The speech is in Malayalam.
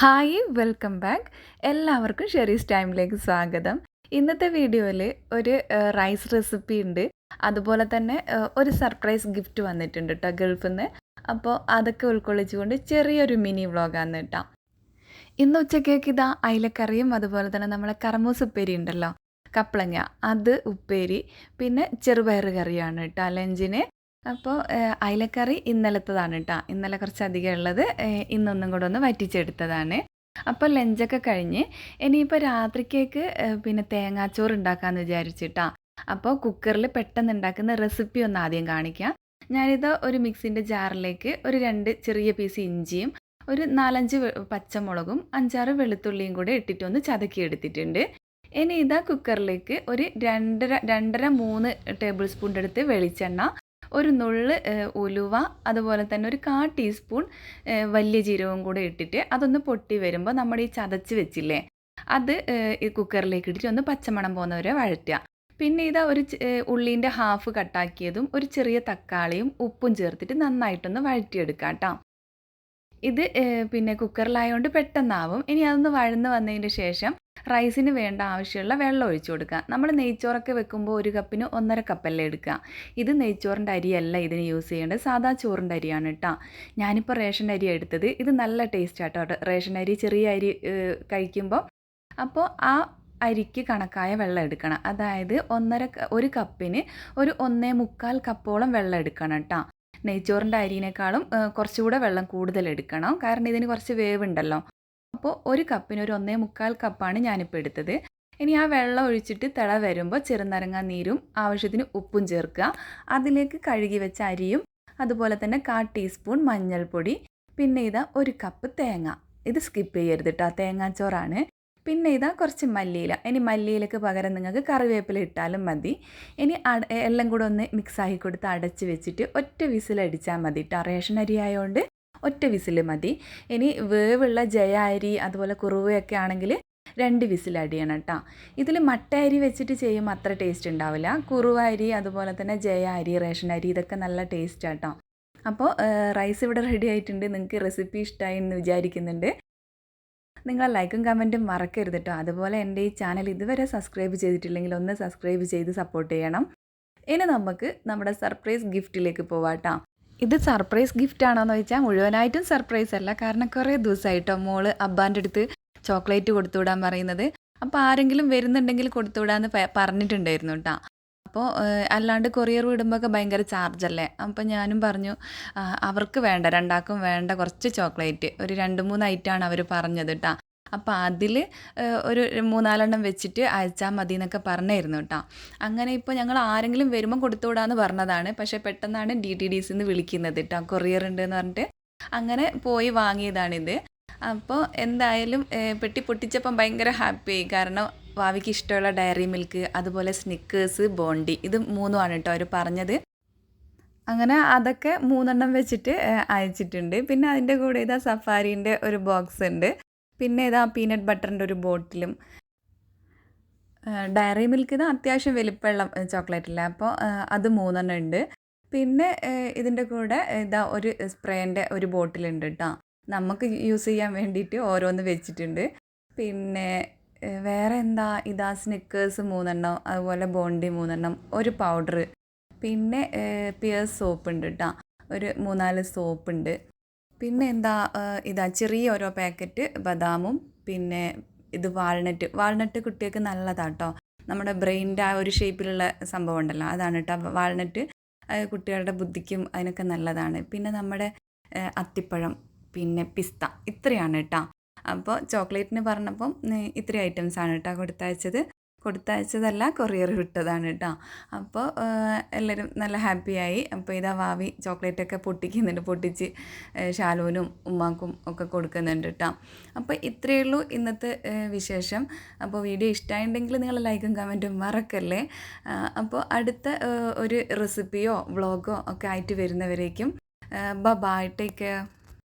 Hi welcome back. എല്ലാവർക്കും ഷെറീസ് ടൈമിലേക്ക് സ്വാഗതം. ഇന്നത്തെ വീഡിയോയിൽ ഒരു റൈസ് റെസിപ്പി ഉണ്ട്. അതുപോലെ തന്നെ ഒരു സർപ്രൈസ് ഗിഫ്റ്റ് വന്നിട്ടുണ്ട് കേട്ടോ ഗൾഫിൽ നിന്ന് അപ്പോൾ അതൊക്കെ ഉൾക്കൊള്ളിച്ചുകൊണ്ട് ചെറിയൊരു മിനി വ്ളോഗാണ് കേട്ടോ. ഇന്ന് ഉച്ചക്കേക്ക് ഇതാ അയിലക്കറിയും അതുപോലെ തന്നെ നമ്മളെ കറമൂസ് ഉപ്പേരി ഉണ്ടല്ലോ കപ്പളങ്ങ അത് ഉപ്പേരി പിന്നെ ചെറുപയർ കറിയാണ് കേട്ടോ ലഞ്ചിന് അപ്പോൾ അയിലക്കറി ഇന്നലത്തതാണ് കേട്ടോ ഇന്നലെ കുറച്ച് അധികം ഉള്ളത് ഇന്നൊന്നും കൂടെ ഒന്ന് വറ്റിച്ചെടുത്തതാണ്. അപ്പോൾ ലഞ്ചൊക്കെ കഴിഞ്ഞ് ഇനിയിപ്പോൾ രാത്രിക്കേക്ക് പിന്നെ തേങ്ങാച്ചോറ് ഉണ്ടാക്കാമെന്ന് വിചാരിച്ചിട്ടാ. അപ്പോൾ കുക്കറിൽ പെട്ടെന്ന് ഉണ്ടാക്കുന്ന റെസിപ്പി ഒന്ന് ആദ്യം കാണിക്കാം. ഞാനിത് ഒരു മിക്സിന്റെ ജാറിലേക്ക് ഒരു രണ്ട് ചെറിയ പീസ് ഇഞ്ചിയും ഒരു നാലഞ്ച് പച്ചമുളകും അഞ്ചാറ് വെളുത്തുള്ളിയും കൂടെ ഇട്ടിട്ട് ഒന്ന് ചതക്കി എടുത്തിട്ടുണ്ട് ഇനി ഇതാ കുക്കറിലേക്ക് ഒരു രണ്ടര രണ്ടര മൂന്ന് ടേബിൾ സ്പൂണിന്റെ അടുത്ത് വെളിച്ചെണ്ണ ഒരു നുള്ള് ഉലുവ അതുപോലെ തന്നെ ഒരു കാ ടീസ്പൂൺ വലിയ ജീരകവും കൂടെ ഇട്ടിട്ട് അതൊന്ന് പൊട്ടി വരുമ്പോൾ നമ്മൾ ഈ ചതച്ച് വെച്ചില്ലേ അത് കുക്കറിലേക്ക് ഇട്ടിട്ട് ഒന്ന് പച്ചമണം പോകുന്നവരെ വഴറ്റുക. പിന്നെ ഇതാ ഒരു ഉള്ളീന്റെ ഹാഫ് കട്ടാക്കിയതും ഒരു ചെറിയ തക്കാളിയും ഉപ്പും ചേർത്തിട്ട് നന്നായിട്ടൊന്ന് വഴറ്റിയെടുക്കാം കേട്ടോ ഇത് പിന്നെ കുക്കറിലായതുകൊണ്ട് പെട്ടെന്നാവും. ഇനി അതൊന്ന് വഴന്ന് വന്നതിന് ശേഷം റൈസിന് വേണ്ട ആവശ്യമുള്ള വെള്ളം ഒഴിച്ചു കൊടുക്കുക. നമ്മൾ നെയ്ച്ചോറൊക്കെ വെക്കുമ്പോൾ ഒരു കപ്പിന് ഒന്നര കപ്പല്ലേ എടുക്കുക. ഇത് നെയ്ച്ചോറിന്റെ അരിയല്ല ഇതിന് യൂസ് ചെയ്യേണ്ടത്. സാധാ ചോറിന്റെ അരിയാണ് കേട്ടോ ഞാനിപ്പോൾ റേഷൻ അരി എടുത്തത്. ഇത് നല്ല ടേസ്റ്റ് ആട്ടോ റേഷൻ അരി ചെറിയ അരി കഴിക്കുമ്പോൾ അപ്പോൾ ആ അരിക്ക് കണക്കായ വെള്ളം എടുക്കണം. അതായത് ഒന്നര ഒരു കപ്പിന് ഒരു ഒന്നേ മുക്കാൽ കപ്പോളം വെള്ളം എടുക്കണം കേട്ടോ നെയ്ച്ചോറിന്റെ അരിനേക്കാളും കുറച്ചുകൂടെ വെള്ളം കൂടുതൽ എടുക്കണം. കാരണം ഇതിന് കുറച്ച് വേവുണ്ടല്ലോ. അപ്പോൾ ഒരു കപ്പിന് ഒരു ഒന്നേ മുക്കാൽ കപ്പാണ് ഞാനിപ്പോൾ എടുത്തത്. ഇനി ആ വെള്ളം ഒഴിച്ചിട്ട് തിള വരുമ്പോൾ ചെറുനാരങ്ങ നീരും ആവശ്യത്തിന് ഉപ്പും ചേർക്കുക. അതിലേക്ക് കഴുകി വെച്ച അരിയും അതുപോലെ തന്നെ കാ ടീസ്പൂൺ മഞ്ഞൾപ്പൊടി പിന്നെ ഇതാ ഒരു കപ്പ് തേങ്ങ. ഇത് സ്കിപ്പ് ചെയ്യരുത് കേട്ടോ തേങ്ങാച്ചോറാണ്. പിന്നെ ഇതാ കുറച്ച് മല്ലിയില. ഇനി മല്ലിയിലക്ക് പകരം നിങ്ങൾക്ക് കറിവേപ്പില ഇട്ടാലും മതി. ഇനി എല്ലാം കൂടെ ഒന്ന് മിക്സാക്കി കൊടുത്ത് അടച്ച് വെച്ചിട്ട് ഒറ്റ വിസിലടിച്ചാൽ മതി കേട്ടോ റേഷൻ അരി ആയതുകൊണ്ട് ഒറ്റ വിസിൽ മതി. ഇനി വേവുള്ള ജയ അരി അതുപോലെ കുറുവയൊക്കെ ആണെങ്കിൽ രണ്ട് വിസിൽ അടിയണം കേട്ടോ ഇതിൽ മട്ട അരി വെച്ചിട്ട് ചെയ്യുമ്പോൾ അത്ര ടേസ്റ്റ് ഉണ്ടാവില്ല. കുറുവ അരി അതുപോലെ തന്നെ ജയ അരി റേഷൻ അരി ഇതൊക്കെ നല്ല ടേസ്റ്റ് കേട്ടോ അപ്പോൾ റൈസ് ഇവിടെ റെഡി ആയിട്ടുണ്ട്. നിങ്ങൾക്ക് റെസിപ്പി ഇഷ്ടമായി എന്ന് വിചാരിക്കുന്നുണ്ട്. നിങ്ങൾ ലൈക്കും കമന്റും മറക്കരുത് കേട്ടോ അതുപോലെ എന്റെ ഈ ചാനൽ ഇതുവരെ സബ്സ്ക്രൈബ് ചെയ്തിട്ടില്ലെങ്കിൽ ഒന്ന് സബ്സ്ക്രൈബ് ചെയ്ത് സപ്പോർട്ട് ചെയ്യണം. ഇനി നമുക്ക് നമ്മുടെ സർപ്രൈസ് ഗിഫ്റ്റിലേക്ക് പോവാട്ടോ ഇത് സർപ്രൈസ് ഗിഫ്റ്റ് ആണോന്ന് ചോദിച്ചാൽ മുഴുവനായിട്ടും സർപ്രൈസ് അല്ല. കാരണം കുറേ ദിവസമായിട്ടോ മോൾ അബ്ബാന്റെ അടുത്ത് ചോക്ലേറ്റ് കൊടുത്തുവിടാൻ പറയുന്നത്. അപ്പോൾ ആരെങ്കിലും വരുന്നുണ്ടെങ്കിൽ കൊടുത്തുവിടാന്ന് പറഞ്ഞിട്ടുണ്ടായിരുന്നു കേട്ടോ അപ്പോൾ അല്ലാണ്ട് കൊറിയർ വിടുമ്പോഴൊക്കെ ഭയങ്കര ചാർജല്ലേ? അപ്പോൾ ഞാനും പറഞ്ഞു അവർക്ക് വേണ്ട രണ്ടാൾക്കും വേണ്ട കുറച്ച് ചോക്ലേറ്റ്. ഒരു രണ്ട് മൂന്ന് ഐറ്റമാണ് അവർ പറഞ്ഞത് കേട്ടോ അപ്പോൾ അതിൽ ഒരു മൂന്നാലെണ്ണം വെച്ചിട്ട് അയച്ചാൽ മതി എന്നൊക്കെ പറഞ്ഞായിരുന്നു കേട്ടോ അങ്ങനെ ഇപ്പോൾ ഞങ്ങൾ ആരെങ്കിലും വരുമ്പോൾ കൊടുത്തുവിടാന്ന് പറഞ്ഞതാണ്. പക്ഷേ പെട്ടെന്നാണ് ഡി ടി ഡി സിന്ന് വിളിക്കുന്നത് കേട്ടോ കൊറിയർ ഉണ്ട് എന്ന് പറഞ്ഞിട്ട്. അങ്ങനെ പോയി വാങ്ങിയതാണിത്. അപ്പോൾ എന്തായാലും പെട്ടി പൊട്ടിച്ചപ്പം ഭയങ്കര ഹാപ്പിയായി. കാരണം ഭാവിക്ക് ഇഷ്ടമുള്ള ഡയറി മിൽക്ക് അതുപോലെ സ്നിക്കേഴ്സ് ബോണ്ടി ഇത് മൂന്നുമാണ് കേട്ടോ അവർ പറഞ്ഞത്. അങ്ങനെ അതൊക്കെ മൂന്നെണ്ണം വെച്ചിട്ട് അയച്ചിട്ടുണ്ട്. പിന്നെ അതിന്റെ കൂടെ ഇതാ സഫാരിന്റെ ഒരു ബോക്സ് ഉണ്ട്. പിന്നെ ഇതാ പീനട്ട് ബട്ടറിന്റെ ഒരു ബോട്ടിലും. ഡയറി മിൽക്ക് ഇത് അത്യാവശ്യം വലിപ്പമുള്ള ചോക്ലേറ്റ് അല്ലേ? അപ്പോൾ അത് മൂന്നെണ്ണം ഉണ്ട്. പിന്നെ ഇതിന്റെ കൂടെ ഇതാ ഒരു സ്പ്രേന്റെ ഒരു ബോട്ടിലുണ്ട് കേട്ടോ. നമുക്ക് യൂസ് ചെയ്യാൻ വേണ്ടിയിട്ട് ഓരോന്ന് വെച്ചിട്ടുണ്ട്. പിന്നെ വേറെ എന്താ ഇതാ സ്നിക്കേഴ്സ് മൂന്നെണ്ണം അതുപോലെ ബോണ്ടി മൂന്നെണ്ണം ഒരു പൗഡർ പിന്നെ പിയേഴ്സ് സോപ്പ് ഉണ്ട് കേട്ടോ ഒരു മൂന്നാൽ സോപ്പ് ഉണ്ട്. പിന്നെ എന്താ ഇതാ ചെറിയ ഓരോ പാക്കറ്റ് ബദാമും പിന്നെ ഇത് വാൾനട്ട് വാൾനട്ട് കുട്ടികൾക്ക് നല്ലതാണ് കേട്ടോ നമ്മുടെ ബ്രെയിനിന്റെ ആ ഒരു ഷേപ്പിലുള്ള സംഭവം ഉണ്ടല്ലോ അതാണ് കേട്ടോ വാൾനട്ട് കുട്ടികളുടെ ബുദ്ധിക്കും അതിനൊക്കെ നല്ലതാണ്. പിന്നെ നമ്മുടെ അത്തിപ്പഴം പിന്നെ പിസ്ത ഇത്രയാണ് കേട്ടോ അപ്പോൾ ചോക്ലേറ്റിന് പറഞ്ഞപ്പം ഇത്രയും ഐറ്റംസ് ആണ് കേട്ടോ കൊടുത്തയച്ചത്. കൊടുത്തയച്ചതല്ല കൊറിയർ വിട്ടതാണ് കേട്ടോ അപ്പോൾ എല്ലാവരും നല്ല ഹാപ്പിയായി അപ്പോൾ ഇതാ വാവി ചോക്ലേറ്റൊക്കെ പൊട്ടിക്കുന്നുണ്ട് പൊട്ടിച്ച് ഷാലൂനും ഉമ്മാക്കും ഒക്കെ കൊടുക്കുന്നുണ്ട് കേട്ടോ അപ്പോൾ ഇത്രയേ ഉള്ളൂ ഇന്നത്തെ വിശേഷം. അപ്പോൾ വീഡിയോ ഇഷ്ടമായിട്ടുണ്ടെങ്കിൽ നിങ്ങൾ ലൈക്കും കമന്റും മറക്കല്ലേ? അപ്പോൾ അടുത്ത ഒരു റെസിപ്പിയോ വ്ളോഗോ ഒക്കെ ആയിട്ട് വരുന്നവരേക്കും. ബ ടേക്ക് കെയർ